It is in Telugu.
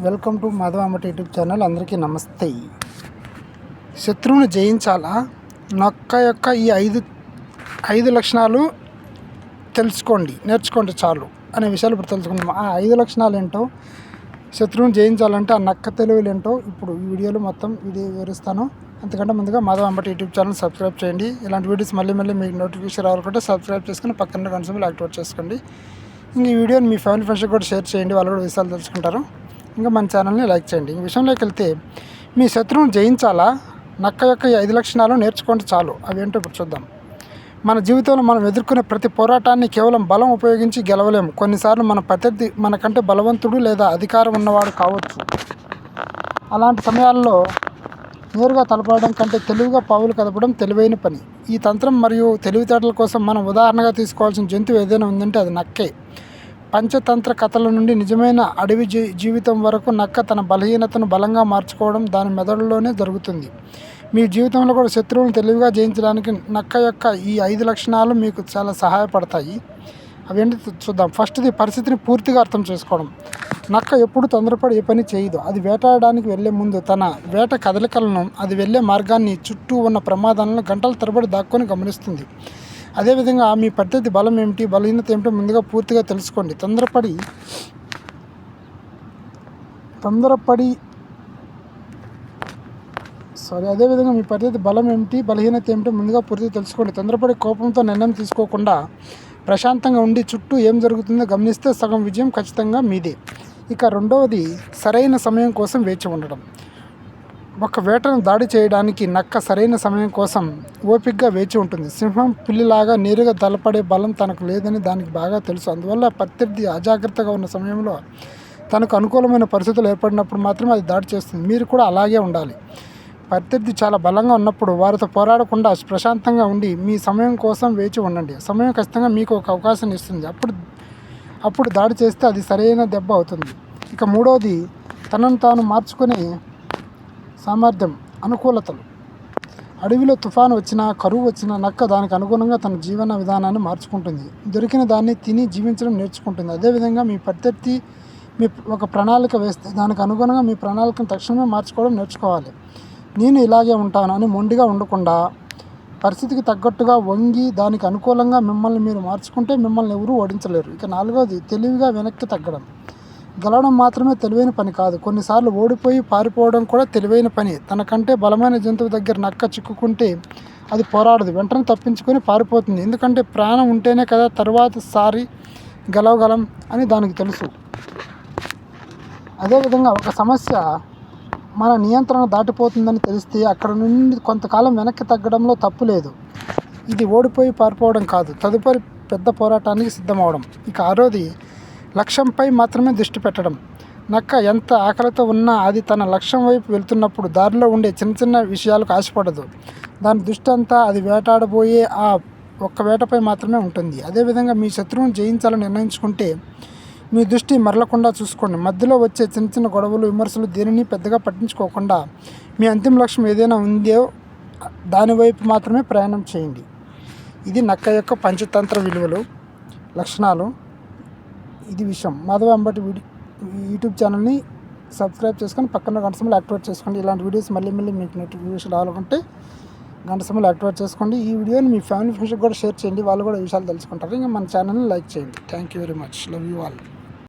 Welcome to Madhava Ambati YouTube channel. అందరికీ నమస్తే. శత్రువును జయించాలా? నొక్క యొక్క ఈ ఐదు ఐదు లక్షణాలు తెలుసుకోండి. నేర్చుకోండి చాలు అనే విషయాలు ఇప్పుడు తెలుసుకుందాం. ఆ ఐదు లక్షణాలు ఏంటో శత్రువును జయించాలంటే ఆ నక్క తెలివిలు ఏంటో ఇప్పుడు ఈ వీడియోలో మొత్తం వీడియో వివరిస్తాను. అంతకంటే ముందుగా Madhava Ambati YouTube channel subscribe చేయండి. ఇలాంటి వీడియోస్ మళ్ళీ మళ్ళీ మీకు నోటిఫికేషన్ రావాలంటే సబ్స్క్రైబ్ చేసుకుని పక్కన కన్సూమ్లు యాక్టివేట్ చేసుకోండి. ఇంక ఈ వీడియోని మీ ఫ్యామిలీ ఫ్రెండ్స్ కూడా షేర్ చేయండి. వాళ్ళు కూడా విషయాలు తెలుసుకుంటారు. ఇంకా మన ఛానల్ని లైక్ చేయండి. ఈ విషయంలోకి వెళ్తే మీ శత్రువును జయించాలా? నక్క యొక్క ఐదు లక్షణాలు నేర్చుకోండి చాలు. అవి ఏంటో ఇప్పుడు చూద్దాం. మన జీవితంలో మనం ఎదుర్కొనే ప్రతి పోరాటాన్ని కేవలం బలం ఉపయోగించి గెలవలేము. కొన్నిసార్లు మన ప్రత్యర్థి మనకంటే బలవంతుడు లేదా అధికారం ఉన్నవాడు కావచ్చు. అలాంటి సమయాల్లో నేరుగా తలపడడం కంటే తెలివిగా పావులు కదపడం తెలివైన పని. ఈ తంత్రం మరియు తెలివితేటల కోసం మనం ఉదాహరణగా తీసుకోవాల్సిన జంతువు ఏదైనా ఉందంటే అది నక్కే. పంచతంత్ర కథల నుండి నిజమైన అడవి జీ జీవితం వరకు నక్క తన బలహీనతను బలంగా మార్చుకోవడం దాని మెదడులోనే జరుగుతుంది. మీ జీవితంలో కూడా శత్రువులను తెలివిగా జయించడానికి నక్క యొక్క ఈ ఐదు లక్షణాలు మీకు చాలా సహాయపడతాయి. అవేంటి చూద్దాం. ఫస్ట్ది పరిస్థితిని పూర్తిగా అర్థం చేసుకోవడం. నక్క ఎప్పుడు తొందరపడి ఏ పని చేయదు. అది వేటాడడానికి వెళ్ళే ముందు తన వేట కదలికలను అది వెళ్ళే మార్గాన్ని చుట్టూ ఉన్న ప్రమాదాలను గంటల తరబడి దాక్కొని గమనిస్తుంది. అదేవిధంగా మీ పద్ధతి బలం ఏమిటి? బలహీనత ఏమిటో ముందుగా పూర్తిగా తెలుసుకోండి. తొందరపడి తొందరపడి సారీ అదేవిధంగా మీ పద్ధతి బలం ఏమిటి? బలహీనత ఏమిటో ముందుగా పూర్తిగా తెలుసుకోండి. తొందరపడి కోపంతో నిర్ణయం తీసుకోకుండా ప్రశాంతంగా ఉండి చుట్టూ ఏం జరుగుతుందో గమనిస్తే సగం విజయం ఖచ్చితంగా మీదే. ఇక రెండవది సరైన సమయం కోసం వేచి ఉండడం. ఒక వేటను దాడి చేయడానికి నక్క సరైన సమయం కోసం ఓపికగా వేచి ఉంటుంది. సింహం పిల్లిలాగా నేరుగా తలపడే బలం తనకు లేదని దానికి బాగా తెలుసు. అందువల్ల ప్రత్యర్థి అజాగ్రత్తగా ఉన్న సమయంలో తనకు అనుకూలమైన పరిస్థితులు ఏర్పడినప్పుడు మాత్రమే అది దాడి చేస్తుంది. మీరు కూడా అలాగే ఉండాలి. ప్రత్యర్థి చాలా బలంగా ఉన్నప్పుడు వారితో పోరాడకుండా ప్రశాంతంగా ఉండి మీ సమయం కోసం వేచి ఉండండి. సమయం ఖచ్చితంగా మీకు ఒక అవకాశం ఇస్తుంది. అప్పుడు అప్పుడు దాడి చేస్తే అది సరైన దెబ్బ అవుతుంది. ఇక మూడవది తనను తాను మార్చుకునే సామర్థ్యం అనుకూలతలు. అడవిలో తుఫాను వచ్చినా కరువు వచ్చినా నక్క దానికి అనుగుణంగా తన జీవన విధానాన్ని మార్చుకుంటుంది. దొరికిన దాన్ని తిని జీవించడం నేర్చుకుంటుంది. అదేవిధంగా మీ ప్రత్యర్థి మీ ఒక ప్రణాళిక వేస్తే దానికి అనుగుణంగా మీ ప్రణాళికను తక్షణమే మార్చుకోవడం నేర్చుకోవాలి. నేను ఇలాగే ఉంటాను అని మొండిగా ఉండకుండా పరిస్థితికి తగ్గట్టుగా వంగి దానికి అనుకూలంగా మిమ్మల్ని మీరు మార్చుకుంటే మిమ్మల్ని ఎవరూ ఓడించలేరు. ఇక నాలుగోది తెలివిగా వెనక్కి తగ్గడం. గెలవడం మాత్రమే తెలివైన పని కాదు. కొన్నిసార్లు ఓడిపోయి పారిపోవడం కూడా తెలివైన పని. తనకంటే బలమైన జంతువు దగ్గర నక్క చిక్కుకుంటే అది పోరాడదు. వెంటనే తప్పించుకొని పారిపోతుంది. ఎందుకంటే ప్రాణం ఉంటేనే కదా తర్వాత సారి గెలవగలం అని దానికి తెలుసు. అదేవిధంగా ఒక సమస్య మన నియంత్రణ దాటిపోతుందని తెలిస్తే అక్కడ నుండి కొంతకాలం వెనక్కి తగ్గడంలో తప్పు లేదు. ఇది ఓడిపోయి పారిపోవడం కాదు. తదుపరి పెద్ద పోరాటానికి సిద్ధమవడం. ఇక ఆరోది లక్ష్యంపై మాత్రమే దృష్టి పెట్టడం. నక్క ఎంత ఆకలితో ఉన్నా అది తన లక్ష్యం వైపు వెళ్తున్నప్పుడు దారిలో ఉండే చిన్న చిన్న విషయాలకు ఆశపడదు. దాని దృష్టి అంతా అది వేటాడబోయే ఆ ఒక్క వేటపై మాత్రమే ఉంటుంది. అదేవిధంగా మీ శత్రువును జయించాలని నిర్ణయించుకుంటే మీ దృష్టి మరలకుండా చూసుకోండి. మధ్యలో వచ్చే చిన్న చిన్న గొడవలు విమర్శలు దేనిని పెద్దగా పట్టించుకోకుండా మీ అంతిమ లక్ష్యం ఏదైనా ఉందో దానివైపు మాత్రమే ప్రయాణం చేయండి. ఇది నక్క యొక్క పంచతంత్ర విలువలు లక్షణాలు. ఇది విషయం. మాధవ అంబటి వీడియో యూట్యూబ్ ఛానల్ని సబ్స్క్రైబ్ చేసుకొని పక్కన గంట సమయంలో యాక్టివేట్ చేసుకోండి. ఇలాంటి వీడియోస్ మళ్ళీ మళ్ళీ మీకు నోటిఫికేషన్ రావాలనుకుంటే గంట సమయంలో యాక్టివేట్ చేసుకోండి. ఈ వీడియోని మీ ఫ్యామిలీ ఫ్రెండ్స్కి కూడా షేర్ చేయండి. వాళ్ళు కూడా విషయాలు తెలుసుకుంటారు. ఇంకా మన ఛానల్ని లైక్ చేయండి. Thank you very much. Love you all.